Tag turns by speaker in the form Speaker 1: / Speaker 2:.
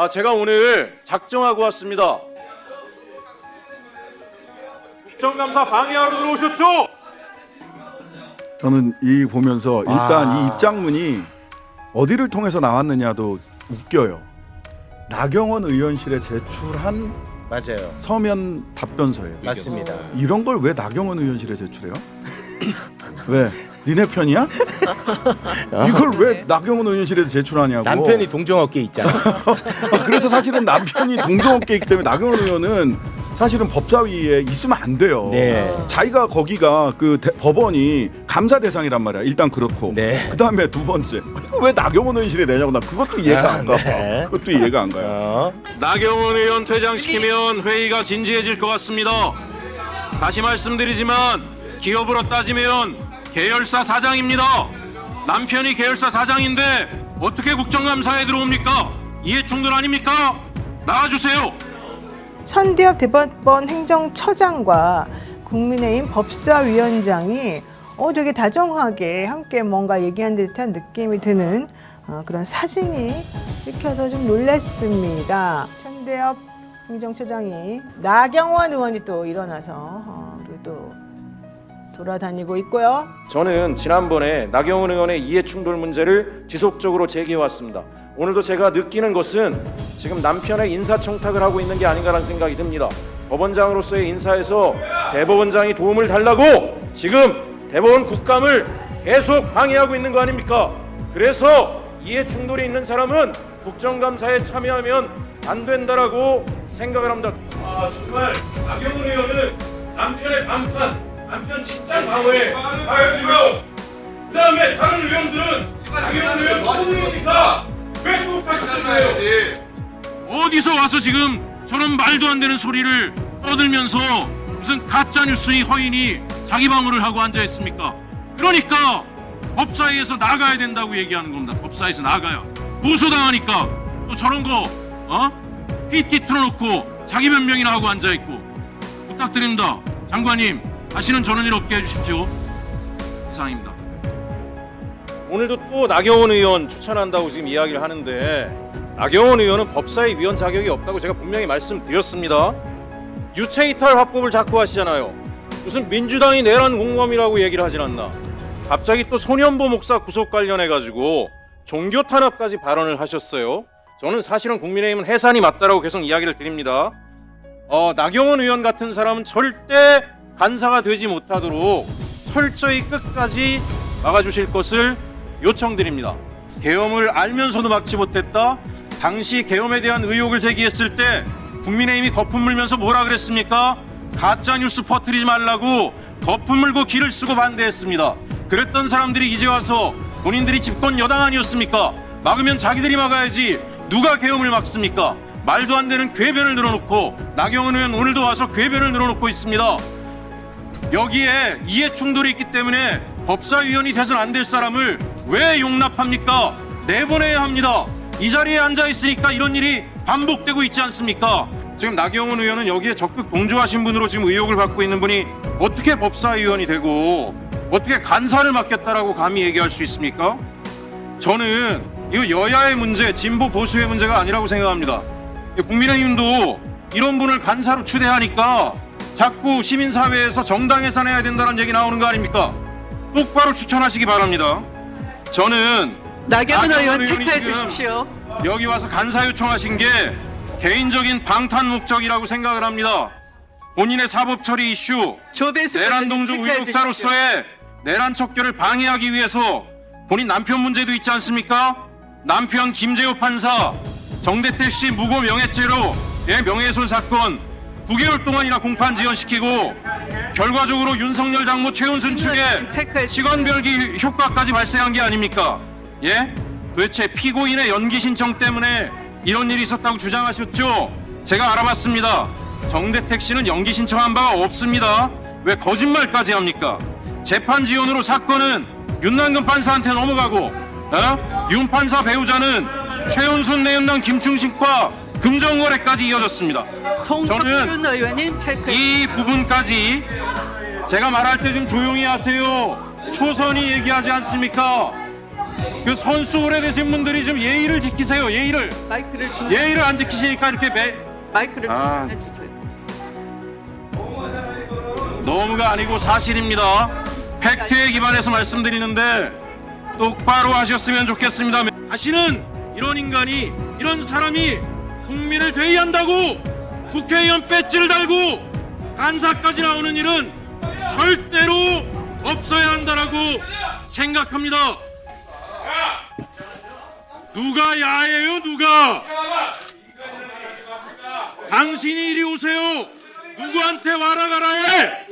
Speaker 1: 아, 제가 오늘 작정하고 왔습니다. 국정감사 방해하러 들어오셨죠?
Speaker 2: 저는 이 보면서 일단
Speaker 3: 아.
Speaker 2: 이 입장문이 어디를 통해서 나왔느냐도 웃겨요. 나경원 의원실에 제출한
Speaker 3: 맞아요.
Speaker 2: 서면 답변서예요.
Speaker 3: 맞습니다.
Speaker 2: 이런 걸 왜 나경원 의원실에 제출해요? 왜? 니네 편이야? 이걸 왜 나경원 의원실에 제출하냐고.
Speaker 3: 남편이 동종업계 있잖아.
Speaker 2: 아, 그래서 사실은 남편이 동종업계이기 때문에 나경원 의원은 사실은 법사위에 있으면 안 돼요.
Speaker 3: 네.
Speaker 2: 자기가 거기가 그 대- 법원이 감사 대상이란 말이야. 일단 그렇고.
Speaker 3: 네.
Speaker 2: 그다음에 두 번째. 이거 왜 나경원 의원실에 내냐고 나 그것도 이해가 안 가.
Speaker 3: 네.
Speaker 2: 그것도 이해가 안 가요.
Speaker 3: 어.
Speaker 1: 나경원 의원 퇴장시키면 회의가 진지해질 것 같습니다. 다시 말씀드리지만 기업으로 따지면 계열사 사장입니다. 남편이 계열사 사장인데 어떻게 국정감사에 들어옵니까? 이해 충돌 아닙니까? 나와주세요.
Speaker 4: 천대엽 대법원 행정처장과 국민의힘 법사위원장이 어 되게 다정하게 함께 뭔가 얘기한 듯한 느낌이 드는 어, 그런 사진이 찍혀서 좀 놀랐습니다. 천대엽 행정처장이 나경원 의원이 또 일어나서 어, 그리고 또 돌아다니고 있고요.
Speaker 1: 저는 지난번에 나경원 의원의 이해 충돌 문제를 지속적으로 제기해 왔습니다. 오늘도 제가 느끼는 것은 지금 남편의 인사청탁을 하고 있는 게 아닌가라는 생각이 듭니다. 법원장으로서의 인사에서 대법원장이 도움을 달라고 지금 대법원 국감을 계속 방해하고 있는 거 아닙니까? 그래서 이해 충돌이 있는 사람은 국정감사에 참여하면 안 된다라고 생각을 합니다. 아 정말 나경원 의원은 남편의 반판, 남편 직장 방어에 가해지고 그다음에 다른 의원들은 나경원 의원 누구입니까? 왜 똑같이 거예요? 어디서 와서 지금 저런 말도 안 되는 소리를 떠들면서 무슨 가짜 뉴스니 허인이 자기 방어를 하고 앉아 있습니까? 그러니까 법사위에서 나가야 된다고 얘기하는 겁니다. 법사위에서 나가요. 보수당하니까 또 저런 거 어? PT 틀어놓고 자기 변명이나 하고 앉아 있고 부탁드립니다. 장관님 다시는 저런 일 없게 해주십시오. 이상입니다. 오늘도 또 나경원 의원 추천한다고 지금 이야기를 하는데 나경원 의원은 법사위 위원 자격이 없다고 제가 분명히 말씀드렸습니다. 유체이탈 화법을 자꾸 하시잖아요. 무슨 민주당이 내란 공범이라고 얘기를 하진 않나. 갑자기 또 소년보 목사 구속 관련해 가지고 종교 탄압까지 발언을 하셨어요. 저는 사실은 국민의힘은 해산이 맞다라고 계속 이야기를 드립니다. 어, 나경원 의원 같은 사람은 절대 간사가 되지 못하도록 철저히 끝까지 막아주실 것을 요청드립니다. 계엄을 알면서도 막지 못했다. 당시 계엄에 대한 의혹을 제기했을 때 국민의힘이 거품 물면서 뭐라 그랬습니까? 가짜 뉴스 퍼뜨리지 말라고 거품 물고 기를 쓰고 반대했습니다. 그랬던 사람들이 이제 와서 본인들이 집권 여당 아니었습니까? 막으면 자기들이 막아야지 누가 계엄을 막습니까? 말도 안 되는 궤변을 늘어놓고 나경원 의원 오늘도 와서 궤변을 늘어놓고 있습니다. 여기에 이해 충돌이 있기 때문에 법사위원이 돼서는 안될 사람을 왜 용납합니까? 내보내야 합니다. 이 자리에 앉아 있으니까 이런 일이 반복되고 있지 않습니까? 지금 나경원 의원은 여기에 적극 동조하신 분으로 지금 의혹을 받고 있는 분이 어떻게 법사위원이 되고 어떻게 간사를 맡겠다라고 감히 얘기할 수 있습니까? 저는 이거 여야의 문제, 진보 보수의 문제가 아니라고 생각합니다. 국민의힘도 이런 분을 간사로 추대하니까 자꾸 시민사회에서 정당 해산해야 된다는 얘기 나오는 거 아닙니까? 똑바로 추천하시기 바랍니다. 저는
Speaker 5: 나경원 의원 체크해 주십시오.
Speaker 1: 여기 와서 간사 요청하신 게 개인적인 방탄 목적이라고 생각을 합니다. 본인의 사법 처리 이슈,
Speaker 5: 조배수
Speaker 1: 내란
Speaker 5: 의원님
Speaker 1: 동조
Speaker 5: 체크해 주십시오.
Speaker 1: 의혹자로서의 내란 척결을 방해하기 위해서 본인 남편 문제도 있지 않습니까? 남편 김재호 판사 정대택 씨 무고 명예죄로 의 명예훼손 사건 9개월 동안이나 공판 지연시키고 결과적으로 윤석열 장모 최은순 측에. 시간별기 효과까지 발생한 게 아닙니까? 예? 도대체 피고인의 연기 신청 때문에 이런 일이 있었다고 주장하셨죠? 제가 알아봤습니다. 정대택 씨는 연기 신청한 바가 없습니다. 왜 거짓말까지 합니까? 재판 지연으로 사건은 윤남근 판사한테 넘어가고, 어? 윤 판사 배우자는 최은순 내연당 김충식과 금전거래까지 이어졌습니다.
Speaker 5: 송석준 의원님 체크해
Speaker 1: 이 부분까지 제가 말할 때 좀 조용히 하세요. 초선이 얘기하지 않습니까? 그 선수 오래되신 분들이 좀 예의를 지키세요. 예의를
Speaker 5: 마이크를 중
Speaker 1: 예의를 안 지키시니까 이렇게 매
Speaker 5: 마이크를
Speaker 1: 아.
Speaker 5: 해 주세요.
Speaker 1: 너무가 아니고 사실입니다. 팩트에 기반해서 말씀드리는데 똑바로 하셨으면 좋겠습니다. 다시는 이런 인간이 이런 사람이 국민을 대의한다고 국회의원 배지를 달고 간사까지 나오는 일은 절대로 없어야 한다라고 생각합니다. 누가 야예요 누가? 당신이 이리 오세요. 누구한테 와라 가라 해.